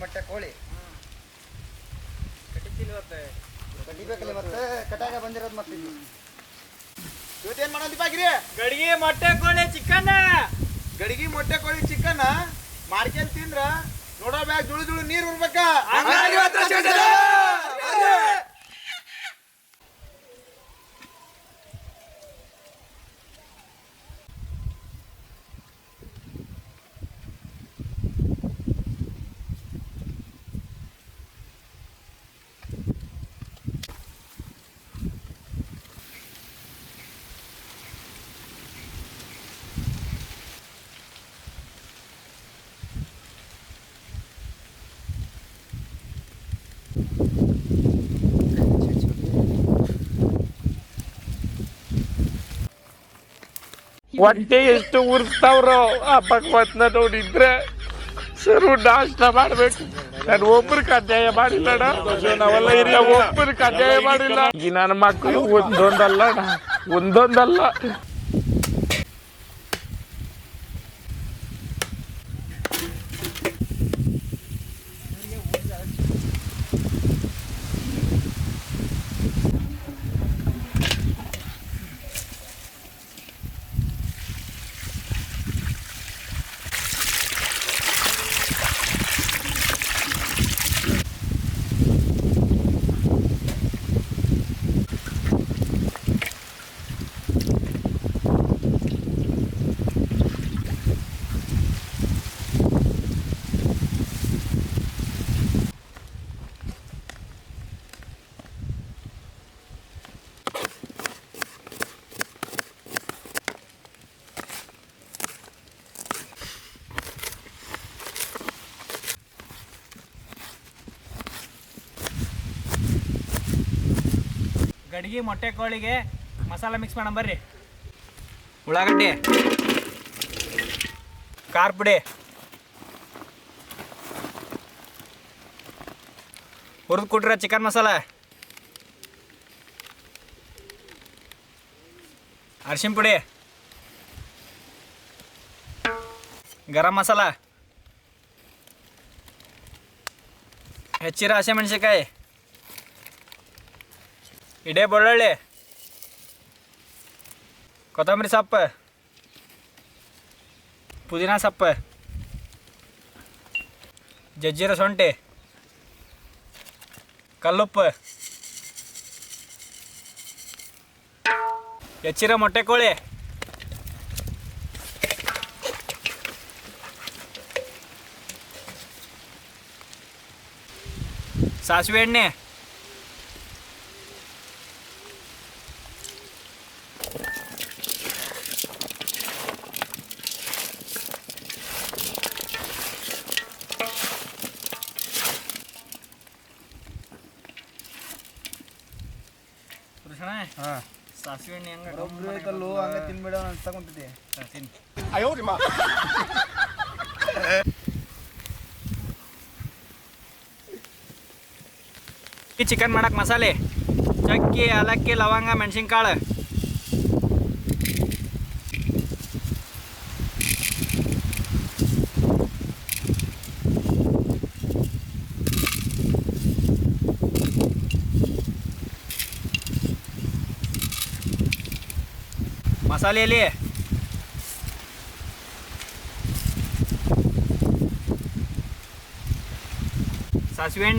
ಮೊಟ್ಟೆ ಕೋಳಿ. ಕಡಿಬೇಕಲ್ಲ ಮತ್ತೆ ಕಟಾಗ ಬಂದಿರೋದು ಮತ್ತೆ ಇದು. ಇವತ್ತೇನ್ ಮಾಡೋದಿಪ್ಪ ಗಿರಿ? ಗಡಿಗೆ ಮೊಟ್ಟೆ ಕೋಳಿ ಚಿಕನ್ ಗಡಿಗೆ ಮೊಟ್ಟೆ ಕೋಳಿ ಚಿಕನ್ ಮಾಡ್ಕೊಂಡ್ ತಿಂದ್ರ ನೋಡೋ ಬ್ಯಾಗ್ ಜುಳು ಜುಳು ನೀರ್ ಉರ್ಬೇಕ? ಹೊಟ್ಟೆ ಎಷ್ಟು ಉರ್ಸ್ತಾವ್ರೋ ಆ ಭಗವತ್ನ ನೋಡಿದ್ರೆ ಸರು ನಾಷ್ಟ ಮಾಡ್ಬೇಕು. ನಾನು ಒಬ್ರಿಗೆ ಕಡ್ಡಾಯ ಮಾಡಿಲ್ಲ ನಾವೆಲ್ಲ ಹಿರಿಯ ಒಬ್ರಿಗೆ ಕಡ್ಡಾಯ ಮಾಡಿಲ್ಲ. ಈ ನನ್ನ ಮಕ್ಕಳು ಒಂದೊಂದಲ್ಲ ಒಂದೊಂದಲ್ಲ. ಗಡಿಗೆ ಮೊಟ್ಟೆ ಕೋಳಿಗೆ ಮಸಾಲ ಮಿಕ್ಸ್ ಮಾಡೋಣ ಬರ್ರಿ. ಉಳ್ಳಾಗಡ್ಡಿ, ಖಾರ ಪುಡಿ, ಹುರಿದು ಕೊಟ್ರೆ ಚಿಕನ್ ಮಸಾಲ ಅರಿಶಿನ ಪುಡಿ, ಗರಂ ಮಸಾಲ, ಹೆಚ್ಚಿರ ಹಸಿಮೆಣಸಿನ್ಕಾಯಿ. ಇಡೇ ಬೆಳ್ಳುಳ್ಳಿ. ಕೊತ್ತಂಬರಿ ಸೊಪ್ಪು. ಪುದೀನ ಸೊಪ್ಪು. ಜಜ್ಜಿರ ಸೊಂಟೆ ಕಲ್ಲುಪ್ಪು. ಹೆಚ್ಚಿರ ಮೊಟ್ಟೆ ಕೋಳಿ. ಸಾಸಿವೆ ಎಣ್ಣೆ ಪುರುಷಣ ಸಾಸಿವೆ ಎಣ್ಣೆ ಹೆಂಗ ಕಲ್ಲು ಹಂಗ ತಿನ್ಬೇಡ ಅನ್ಸ್ತಾ ಕುಂತೈತಿ ತಿನ್ನಿ. ಈ ಚಿಕನ್ ಮಾಡಕ್ ಮಸಾಲೆ. ಚಕ್ಕಿ ಏಲಕ್ಕಿ ಲವಂಗ ಮೆಣಸಿನ್ಕಾಳು. ಮಸಾಲೆಯಲ್ಲಿ ಸಾಸಿವೆ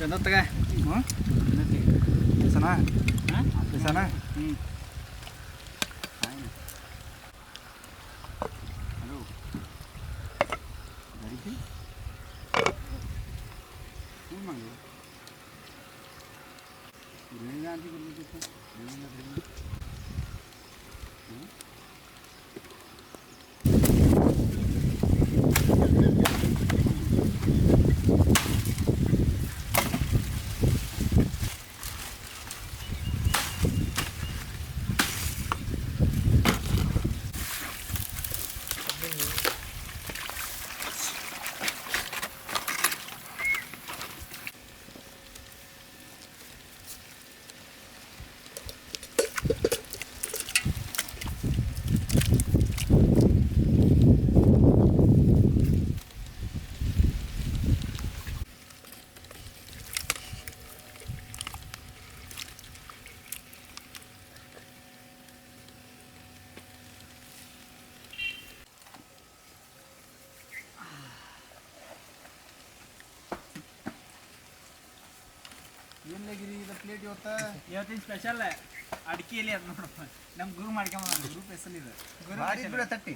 ಚಂದತ್ತಗ ಹ್ಞೂ ಸನ ಸನ ಹ್ಞೂ ಏನ್ಲಾಗಿರಿ ಇದು ಇವತ್ತು ಇವತ್ತ ಇವತ್ತಿನ ಸ್ಪೆಷಲ್ ಅಡಿಕೆಯಲ್ಲಿ ಅದು ನೋಡಪ್ಪ. ನಮ್ಮ ಗುರು ಮಾಡ್ಕೊಂಬ ಗ್ರೂಪ್ ಹೆಸರು ಇದೆ. ಗುರು ತಟ್ಟಿ.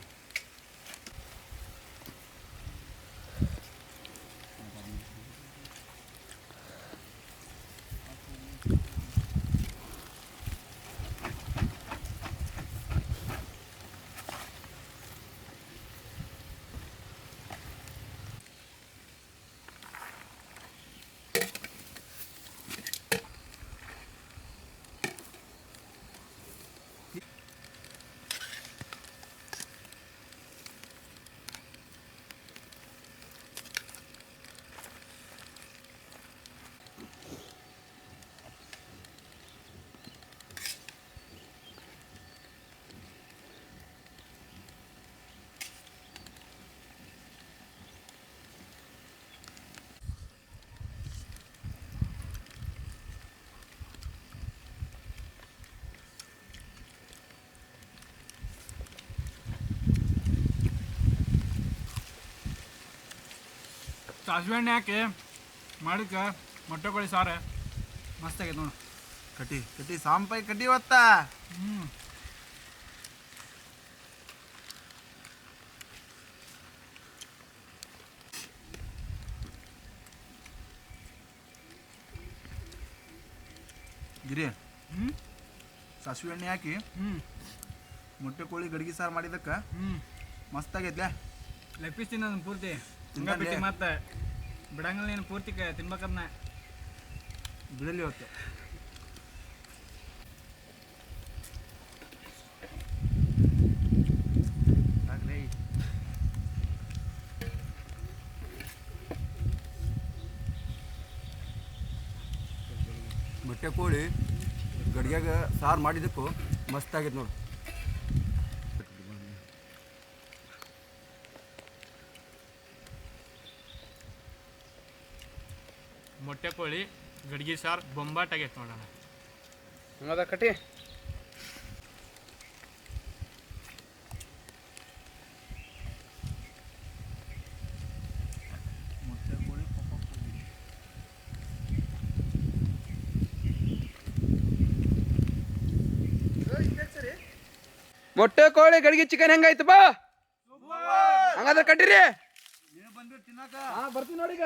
ಸಾಸಿವೆ ಎಣ್ಣೆ ಹಾಕಿ ಮಾಡಕ್ಕೆ ಮೊಟ್ಟೆ ಕೋಳಿ ಸಾರು. ಮಸ್ತ್ ಆಗೈತೆ ನೋಡು. ಕಟ್ಟಿ ಕಟ್ಟಿ ಸಾಂಪಾಯಿ ಕಟ್ಟಿ ಒತ್ತ ಹ್ಞೂ ಗಿರಿ ಹ್ಞೂ ಸಾಸಿವೆ ಎಣ್ಣೆ ಹಾಕಿ ಹ್ಞೂ ಮೊಟ್ಟೆ ಕೋಳಿ ಗಡಿಗೆ ಸಾರು ಮಾಡಿದಕ್ಕೆ ಹ್ಞೂ ಮಸ್ತ್ ಆಗೈತ್ಲೆ ಲೆಗ್ ಪೀಸ್ ತಿನ್ನೋದು ಪೂರ್ತಿ. ಹಂಗ. ಬಿಟ್ಟು ಮತ್ತೆ. ಬಿಡಂಗಿಲ್ಲ ನೀನು ಪೂರ್ತಿ ತಿನ್ಬೇಕನ್ನ ಬಿಡಲಿ ಇವತ್ತು ಮೊಟ್ಟೆ ಕೋಳಿ ಗಡಿಗೆಗೆ ಸಾರು ಮಾಡಿದ್ದಕ್ಕೂ ಮಸ್ತಾಗಿತ್ತು ನೋಡು. ಮೊಟ್ಟೆ ಕೋಳಿ ಗಡ್ಗಿ ಸಾರು ಬೊಂಬಾಟ್ ಆಗೈತೆ ನೋಡೋಣ. ಹಂಗದ ಕಟ್ಟಿ. ಮೊಟ್ಟೆ ಕೋಳಿ ಗಡಿಗೆ ಚಿಕನ್ ಹೆಂಗಾಯ್ತು ಬಾ. ಹಂಗಾದ್ರೆ ಕಟ್ಟಿರಿ. ಹಾ ಬರ್ತೀನಿ ನೋಡಿ ಈಗ.